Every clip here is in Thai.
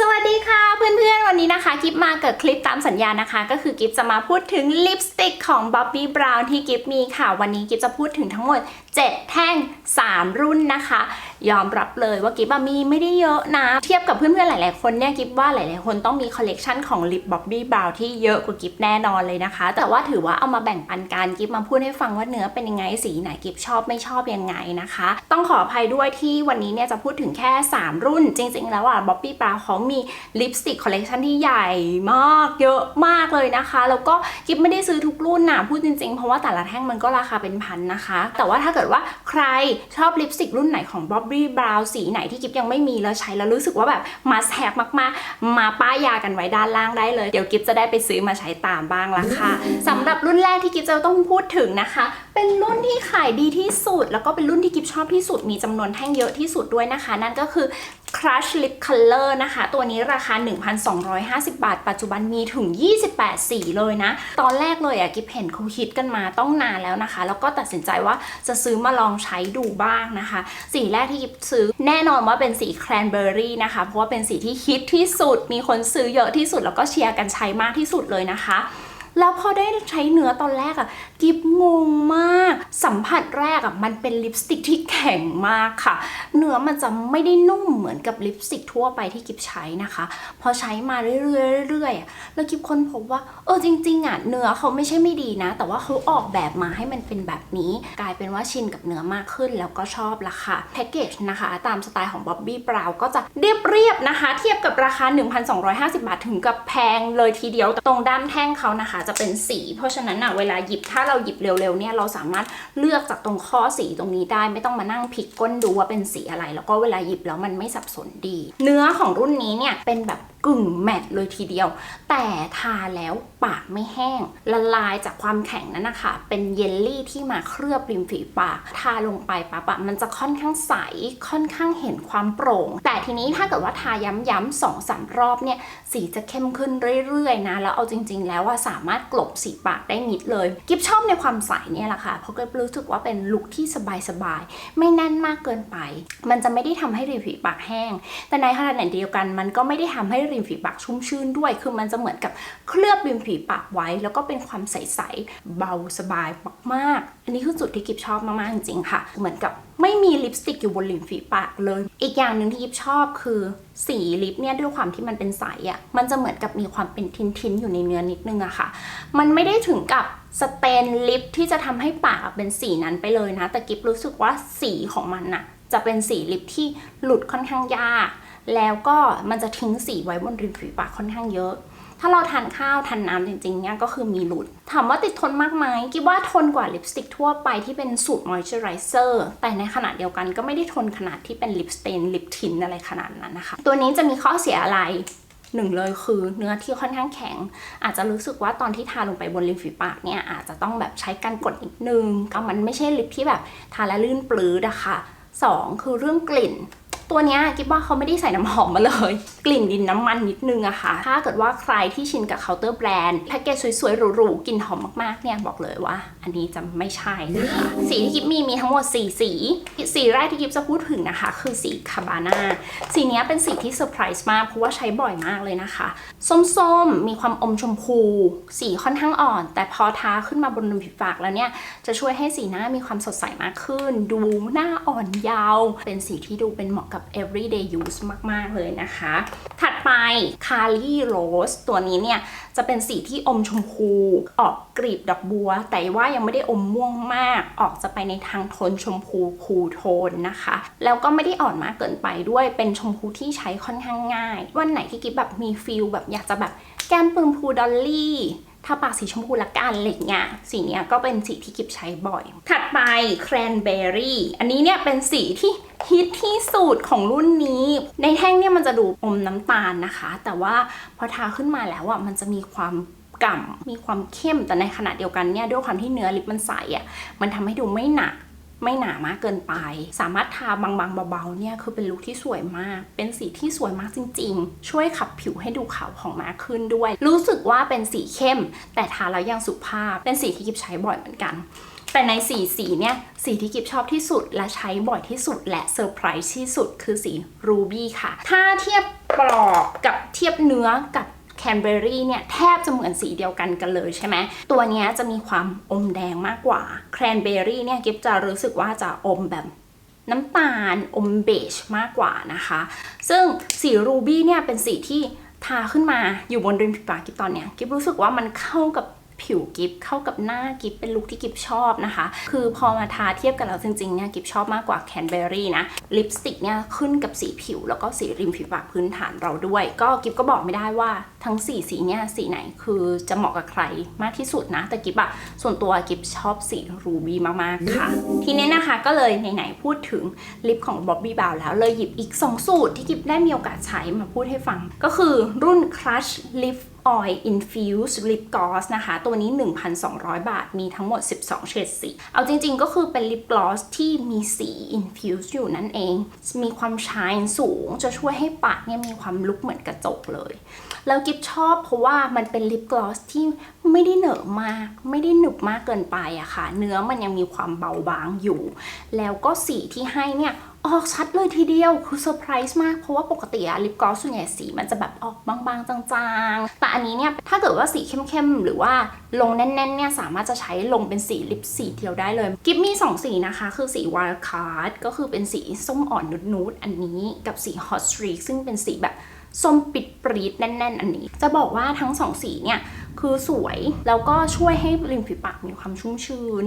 สวัสดีค่ะเพื่อนๆ วันนี้นะคะกิฟมาเกิดคลิปตามสัญญานะคะ ก็คือกิฟจะมาพูดถึงลิปสติกของ Bobbi Brown ที่กิฟมีค่ะ วันนี้กิฟจะพูดถึงทั้งหมด 7 แท่ง 3 รุ่นนะคะ ยอมรับเลยว่ากิฟอะมีไม่ได้เยอะนะ เทียบกับเพื่อนๆหลาย ๆ คนเนี่ยกิฟว่าหลายๆ คนต้องมีคอลเลกชันของลิป Bobbi Brown ที่เยอะกว่ากิฟแน่นอนเลยนะคะ แต่ว่าถือว่าเอามาแบ่งปันกันกิฟมาพูดให้ฟังว่าเนื้อเป็นยังไงสีไหนกิฟชอบไม่ชอบยังไงนะคะ ต้องขออภัยด้วยที่วันนี้เนี่ยจะพูดถึงแค่ 3 รุ่น จริง ๆ แล้วอะ Bobbi Brown เขามีลิปสติกคอลเลกชันที่ใหญ่มากเยอะมากเลยนะคะ แล้วก็กิฟไม่ได้ซื้อทุกรุ่นนะพูดจริงๆเพราะว่าแต่ละแท่งมันก็ราคาเป็นพันนะคะ แต่ว่าถ้าเกิดว่าใครชอบลิปสติกรุ่นไหนของ Bobbi Brown สีไหนที่กิฟยังไม่มีแล้วใช้แล้วรู้สึกว่าแบบมาแทบมากๆ มาป้ายยากันไว้ด้านล่างได้เลย เดี๋ยวกิฟจะได้ไปซื้อมาใช้ตามบ้างละค่ะสำหรับรุ่นแรกที่กิฟจะต้องพูดถึงนะคะ เป็นรุ่นที่ขายดีที่สุด แล้วก็เป็นรุ่นที่กิฟชอบที่สุดมีจำนวนแท่งเยอะที่สุดด้วยนะคะ นั่นก็คือ Crush Lip Color นะคะ ตัวนี้ราคา 1,250 บาท ปัจจุบันมีถึง 28 สีเลยนะ ตอนแรกเลยอะกิฟเห็นเขาฮิตกันมาต้องนานแล้วนะคะ แล้วก็ตัดสินใจว่าจะซื้อมาลองใช้ดูบ้างนะคะ สีแรกที่กิฟซื้อแน่นอนว่าเป็นสี Cranberry นะคะ เพราะว่าเป็นสีที่ฮิตที่สุด มีคนซื้อเยอะที่สุดแล้วก็เชียร์กันใช้มากที่สุดเลยนะคะ แล้วพอได้ใช้เนื้อตอนแรกอะกิฟงงมาก สัมผัสแรกอะมันเป็นลิปสติกที่แข็งมากค่ะ เนื้อมันจะไม่ได้นุ่มเหมือนกับลิปสติกทั่วไปที่กิฟใช้นะคะ พอใช้มาเรื่อยๆเรื่อยๆอะแล้วกิฟค้นพบว่าเออจริงๆอะเนื้อเขาไม่ใช่ไม่ดีนะ แต่ว่าเขาออกแบบมาให้มันเป็นแบบนี้ กลายเป็นว่าชินกับเนื้อมากขึ้นแล้วก็ชอบละค่ะแพ็กเกจนะคะตามสไตล์ของ Bobbi Brown ก็จะเรียบๆนะคะ เทียบกับราคา 1,250 บาทถึงกับแพงเลยทีเดียวตรงด้ามแท่งเขานะคะจะเป็นสี เพราะฉะนั้นอะเวลาหยิบถ้าเราหยิบเร็วๆเนี่ยเราสามารถเลือกจากตรงข้อสีตรงนี้ได้ ไม่ต้องมานั่งพลิกก้นดูว่าเป็นสีอะไร แล้วก็เวลาหยิบแล้วมันไม่สับสนดี เนื้อของรุ่นนี้เนี่ยเป็นแบบกึ่งแมตต์เลยทีเดียว แต่ทาแล้วปากไม่แห้ง ละลายจากความแข็งนั้นนะคะเป็นเยลลี่ที่มาเคลือบริมฝีปาก ทาลงไปปั๊บอะมันจะค่อนข้างใสค่อนข้างเห็นความโปร่ง แต่ทีนี้ถ้าเกิดว่าทาย้ำๆสองสามรอบเนี่ยสีจะเข้มขึ้นเรื่อยๆนะแล้วเอาจริง ๆ แล้วว่าสามารถกลบสีปากได้นิดเลย กิฟชอบในความใสเนี่ยแหละค่ะเพราะกิฟรู้สึกว่าเป็นลุคที่สบายๆไม่แน่นมากเกินไป มันจะไม่ได้ทำให้ริมฝีปากแห้ง แต่ในขณะเดียวกันมันก็ไม่ได้ทำให้ริมฝีปากชุ่มชื่นด้วย คือมันจะเหมือนกับเคลือบริมฝีปากไว้ แล้วก็เป็นความใสๆเบาสบายมากๆ อันนี้คือจุดที่กิฟชอบมากๆจริงๆค่ะ เหมือนกับไม่มีลิปสติกอยู่บนริมฝีปากเลย อีกอย่างหนึ่งที่กิฟชอบคือสีลิปเนี่ยด้วยความที่มันเป็นใสอะ่ะ มันจะเหมือนกับมีความเป็นทิ้นๆอยู่ในเนื้อนิดนึงอะค่ะ มันไม่ได้ถึงกับสเตนลิปที่จะทำให้ปากเป็นสีนั้นไปเลยนะ แต่กิฟรู้สึกว่าสีของมันน่ะจะเป็นสีลิปที่หลุดค่อนข้างยาก แล้วก็มันจะทิ้งสีไว้บนริมฝีปากค่อนข้างเยอะ ถ้าเราทานข้าวทานน้ำจริงๆเนี่ยก็คือมีหลุด ถามว่าติดทนมากไหมคิดว่าทนกว่าลิปสติกทั่วไปที่เป็นสูตรมอยเจอไรเซอร์แต่ในขณะเดียวกันก็ไม่ได้ทนขนาดที่เป็นลิปสเตนลิปทินอะไรขนาดนั้นนะคะ ตัวนี้จะมีข้อเสียอะไรหนึ่งเลยคือเนื้อที่ค่อนข้างแข็ง อาจจะรู้สึกว่าตอนที่ทาลงไปบนริมฝีปากเนี่ยอาจจะต้องแบบใช้การกดนิดนึงก็มันไม่ใช่ลิปที่แบบทาแล้วลื่นปลื้ดอะค่ะสองคือเรื่องกลิ่น ตัวเนี้ยกิ๊บว่าเขาไม่ได้ใส่น้ำหอมมาเลย กลิ่นดินน้ำมันนิดนึงอะค่ะ ถ้าเกิดว่าใครที่ชินกับเคาน์เตอร์แบรนด์แพ็กเกจสวยๆหรูๆกลิ่นหอมมากๆเนี่ยบอกเลยว่า อันนี้จะไม่ใช่นะคะสีที่กิ๊บมีมีทั้งหมด 4 สี สีแรกที่กิ๊บจะพูดถึงนะคะ คือสีคาบาน่าสีเนี้ยเป็นสีที่เซอร์ไพรส์มากเพราะว่าใช้บ่อยมากเลยนะคะ ส้มๆ มีความอมชมพู สีค่อนข้างอ่อน แต่พอทาขึ้นมาบนริมฝีปากแล้วเนี่ยจะช่วยให้สีหน้ามีความสดใสมากขึ้น ดูหน้าอ่อนเยาว์เป็นสีที่ดูเป็นเหมาะกับ everyday use มาก ๆ เลยนะคะ ถัดไป Kali Rose ตัวนี้เนี่ย จะเป็นสีที่อมชมพู ออกกรีบดอกบัว แต่ว่ายังไม่ได้อมม่วงมาก ออกจะไปในทางโทนชมพูคูโทนนะคะ แล้วก็ไม่ได้อ่อนมากเกินไปด้วยเป็นชมพูที่ใช้ค่อนข้างง่าย วันไหนที่กิ๊บแบบมีฟิลแบบอยากจะแบบแก้มปืนพูดอลลี่ ถ้าปากสีชมพูละกันอะไรเงี้ยสีเนี้ยก็เป็นสีที่กิบใช้บ่อย ถัดไป cranberry อันนี้เนี่ยเป็นสีที่ฮิตที่สุดของรุ่นนี้ ในแท่งเนี่ยมันจะดูอมน้ำตาลนะคะ แต่ว่าพอทาขึ้นมาแล้วอะมันจะมีความกล่ำมีความเข้มแต่ในขณะเดียวกันเนี่ยด้วยความที่เนื้อลิปมันใสอะมันทำให้ดูไม่หนัก ไม่หนามากเกินไป สามารถทาบางๆเบาๆเนี่ยคือเป็นลุคที่สวยมาก เป็นสีที่สวยมากจริง ๆ ช่วยขับผิวให้ดูขาวของมากขึ้นด้วย รู้สึกว่าเป็นสีเข้ม แต่ทาแล้วยังสุภาพ เป็นสีที่กิบใช้บ่อยเหมือนกันแต่ในสีสีเนี่ยสีที่กิบชอบที่สุดและใช้บ่อยที่สุดและเซอร์ไพรส์ที่สุดคือสีรูบี้ค่ะ ถ้าเทียบปลอกกับเทียบเนื้อกับ แคนเบอรี่เนี่ยแทบจะเหมือนสีเดียวกันกันเลยใช่ไหมตัวนี้จะมีความอมแดงมากกว่าแคนเบอรี่เนี่ยกิฟจะรู้สึกว่าจะอมแบบน้ำตาลอมเบจมากกว่านะคะ ซึ่งสีรูบี้เนี่ยเป็นสีที่ทาขึ้นมาอยู่บนริมฝีปากกิฟตอนเนี้ยกิฟรู้สึกว่ามันเข้ากับ ผิวกิฟเข้ากับหน้ากิฟเป็นลุคที่กิฟชอบนะคะ คือพอมาทาเทียบกันแล้วจริงๆเนี่ยกิฟชอบมากกว่าแคนเบอรี่นะลิปสติกเนี่ยขึ้นกับสีผิว แล้วก็สีริมฝีปากพื้นฐานเราด้วย ก็กิฟก็บอกไม่ได้ว่าทั้งสี่สีเนี่ยสีไหนคือจะเหมาะกับใครมากที่สุดนะ แต่กิฟอะส่วนตัวกิฟชอบสีรูบี้มากๆค่ะ ทีนี้นะคะก็เลยไหนๆพูดถึงลิปของ Bobbi Brown แล้วเลยหยิบอีก 2 สูตรที่กิฟได้มีโอกาสใช้มาพูดให้ฟัง ก็คือรุ่น Crush Lip Oil Infused Lip Gloss นะคะ ตัวนี้ 1,200 บาท มีทั้งหมด 12 เฉดสี เอาจริงๆ ก็คือเป็นลิปกลอสที่มีสี infused อยู่นั่นเอง มีความชายสูง จะช่วยให้ปากเนี่ยมีความลุกเหมือนกระจกเลย แล้วกิฟชอบเพราะว่ามันเป็นลิปกลอสที่ไม่ได้เหนอะมาก ไม่ได้หนึบมากเกินไปอะค่ะ เนื้อมันยังมีความเบาบางอยู่ แล้วก็สีที่ให้เนี่ย ออกชัดเลยทีเดียวคือเซอร์ไพรส์มาก เพราะว่าปกติอะลิปกลอสส่วนใหญ่สีมันจะแบบออกบางๆ จางๆ แต่อันนี้เนี่ยถ้าเกิดว่าสีเข้มๆ หรือว่าลงแน่นๆเนี่ยสามารถจะใช้ลงเป็นสีลิปสีเดียวได้เลย กิฟมี2 สีนะคะ คือสี Wild Card ก็คือเป็นสีส้มอ่อนนุดๆอันนี้กับสี Hot Streak ซึ่งเป็นสีแบบส้มปิดปรีดแน่น ๆ อันนี้ จะบอกว่าทั้งสองสีเนี่ยคือสวย แล้วก็ช่วยให้ริมฝีปากมีความชุ่มชื้น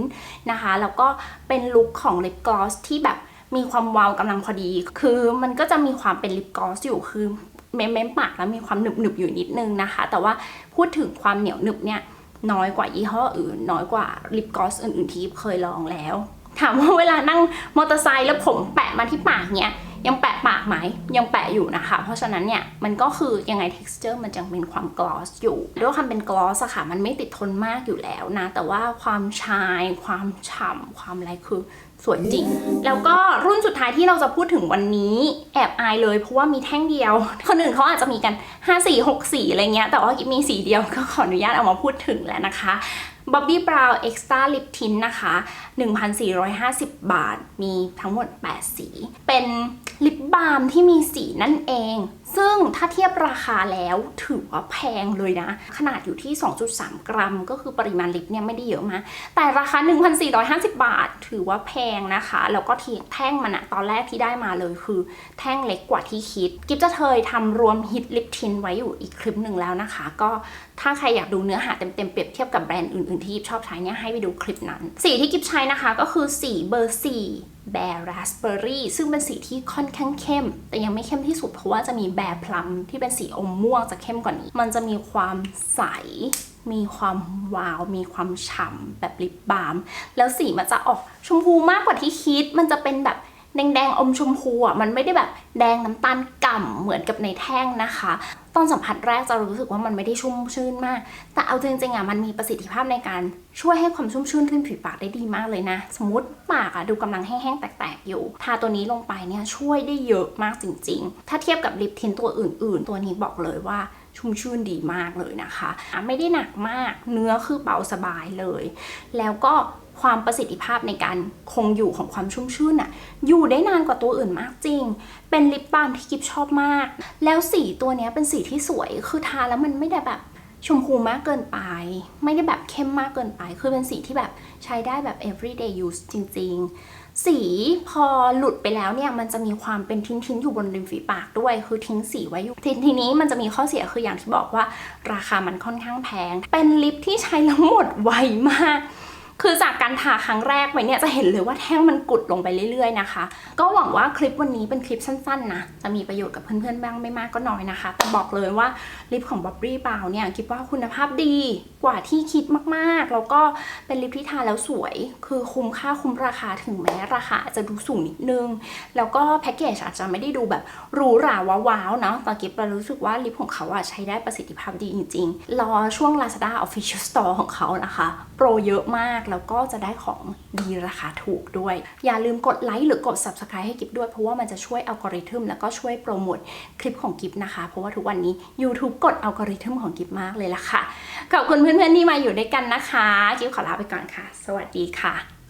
นะคะ แล้วก็เป็นลุคของลิปกลอสที่แบบ มีความวาวกำลังพอดี คือมันก็จะมีความเป็นลิปกลอสอยู่คือเม้มเม้มปากแล้วมีความหนึบหนึบๆอยู่นิดนึงนะคะ แต่ว่าพูดถึงความเหนียวหนึบเนี่ยน้อยกว่ายี่ห้ออื่น น้อยกว่าลิปกลอสอื่นๆที่เคยลองแล้ว ถามว่าเวลานั่งมอเตอร์ไซค์แล้วผมแปะมาที่ปากเนี่ย ยังแปะปากไหมยังแปะอยู่นะคะ เพราะฉะนั้นเนี่ยมันก็คือยังไง texture มันยังเป็นความกลอสอยู่ ด้วยความเป็นกลอสอะค่ะมันไม่ติดทนมากอยู่แล้วนะ แต่ว่าความชาย ความฉ่ำความอะไรคือสวยจริง แล้วก็รุ่นสุดท้ายที่เราจะพูดถึงวันนี้แอบอายเลย เพราะว่ามีแท่งเดียว คนอื่นเขาอาจจะมีกัน5สี6สีอะไรเงี้ยแต่ว่ากิมีสีเดียวก็ขออนุญาตเอามาพูดถึงแล้วนะคะ บ๊อบบี้บราวน์เอ็กซ์ตร้าลิปทินนะคะ 1,450 บาท มีทั้งหมด 8 สี เป็นลิปบาล์มที่มีสีนั่นเอง ซึ่งถ้าเทียบราคาแล้วถือว่าแพงเลยนะ ขนาดอยู่ที่ 2.3 กรัม ก็คือปริมาณลิปเนี่ยไม่ได้เยอะมากแต่ราคา 1,450 บาท ถือว่าแพงนะคะ แล้วก็ทีแท่งมันอะตอนแรกที่ได้มาเลยคือ แท่งเล็กกว่าที่คิด กิฟจะเคยทำรวมฮิตลิปทินไว้อยู่อีกคลิปหนึ่งแล้วนะคะ ก็ถ้าใครอยากดูเนื้อหาเต็มๆเปรียบเทียบกับแบรนด์อื่นๆที่กิฟชอบใช้เนี่ยให้ไปดูคลิปนั้น สีที่กิฟใช้นะคะก็คือสีเบอร์4 แบร์ราสเบอร์รี่ซึ่งเป็นสีที่ค่อนข้างเข้ม แต่ยังไม่เข้มที่สุดเพราะว่าจะมีแบร์พลัมที่เป็นสีอมม่วงจะเข้มกว่านี้ มันจะมีความใส มีความวาว มีความฉ่ำแบบลิปบาล์มแล้วสีมันจะออกชมพูมากกว่าที่คิด มันจะเป็นแบบ แดงๆอมชมพูอะมันไม่ได้แบบแดงน้ำตาลก่ำเหมือนกับในแท่งนะคะ ตอนสัมผัสแรกจะรู้สึกว่ามันไม่ได้ชุ่มชื่นมาก แต่เอาจริงๆอะมันมีประสิทธิภาพในการช่วยให้ความชุ่มชื่นริมฝีปากได้ดีมากเลยนะ สมมติปากอะดูกำลังแห้งๆแตกๆอยู่ทาตัวนี้ลงไปเนี่ยช่วยได้เยอะมากจริง ๆ ถ้าเทียบกับลิปทินตัวอื่น ๆ ตัวนี้บอกเลยว่าชุ่มชื่นดีมากเลยนะคะ ไม่ได้หนักมากเนื้อคือเบาสบายเลย แล้วก็ ความประสิทธิภาพในการคงอยู่ของความชุ่มชื่นอะอยู่ได้นานกว่าตัวอื่นมากจริง เป็นลิปบาล์มที่กิฟชอบมาก แล้วสีตัวนี้เป็นสีที่สวย คือทาแล้วมันไม่ได้แบบชมพูมากเกินไป ไม่ได้แบบเข้มมากเกินไป คือเป็นสีที่แบบใช้ได้แบบ everyday use จริง ๆ สีพอหลุดไปแล้วเนี่ย มันจะมีความเป็นทิ้นๆอยู่บนริมฝีปากด้วย คือทิ้งสีไว้อยู่ทีทีนี้มันจะมีข้อเสียคืออย่างที่บอกว่า ราคามันค่อนข้างแพง เป็นลิปที่ใช้แล้วหมดไวมาก คือจากการทาครั้งแรกไปเนี่ยจะเห็นเลยว่าแท่งมันกุดลงไปเรื่อยๆนะคะ ก็หวังว่าคลิปวันนี้เป็นคลิปสั้นๆนะจะมีประโยชน์กับเพื่อนๆบ้างไม่มากก็น้อยนะคะ แต่บอกเลยว่าลิปของ b อบบี้บ o าวเนี่ยคิดว่าคุณภาพดีกว่าที่คิดมากๆ แล้วก็เป็นลิปที่ทาแล้วสวย คือคุ้มค่าคุ้มราคาถึงแม้ราคาจะดูสูงนิดนึง แล้วก็แพ็กเกจอาจจะไม่ได้ดูแบบหรูหราว้าวๆเนาะแต่กิฟรู้สึกว่าลิปของเขาอะใช้ได้ประสิทธิภาพดีจริงๆรอช่วง Lazada Official Store ของเขานะคะโปรเยอะมากแล้วก็จะได้ของดีราคาถูกด้วย อย่าลืมกดไลค์หรือกด Subscribe ให้กิฟด้วย เพราะว่ามันจะช่วยอัลกอริทึมแล้วก็ช่วยโปรโมทคลิปของกิฟนะคะ เพราะว่าทุกวันนี้ YouTube กดอัลกอริทึมของกิฟมากเลยล่ะค่ะ ขอบคุณเพื่อนๆที่มาอยู่ด้วยกันนะคะกิฟขอลาไปก่อนค่ะ สวัสดีค่ะ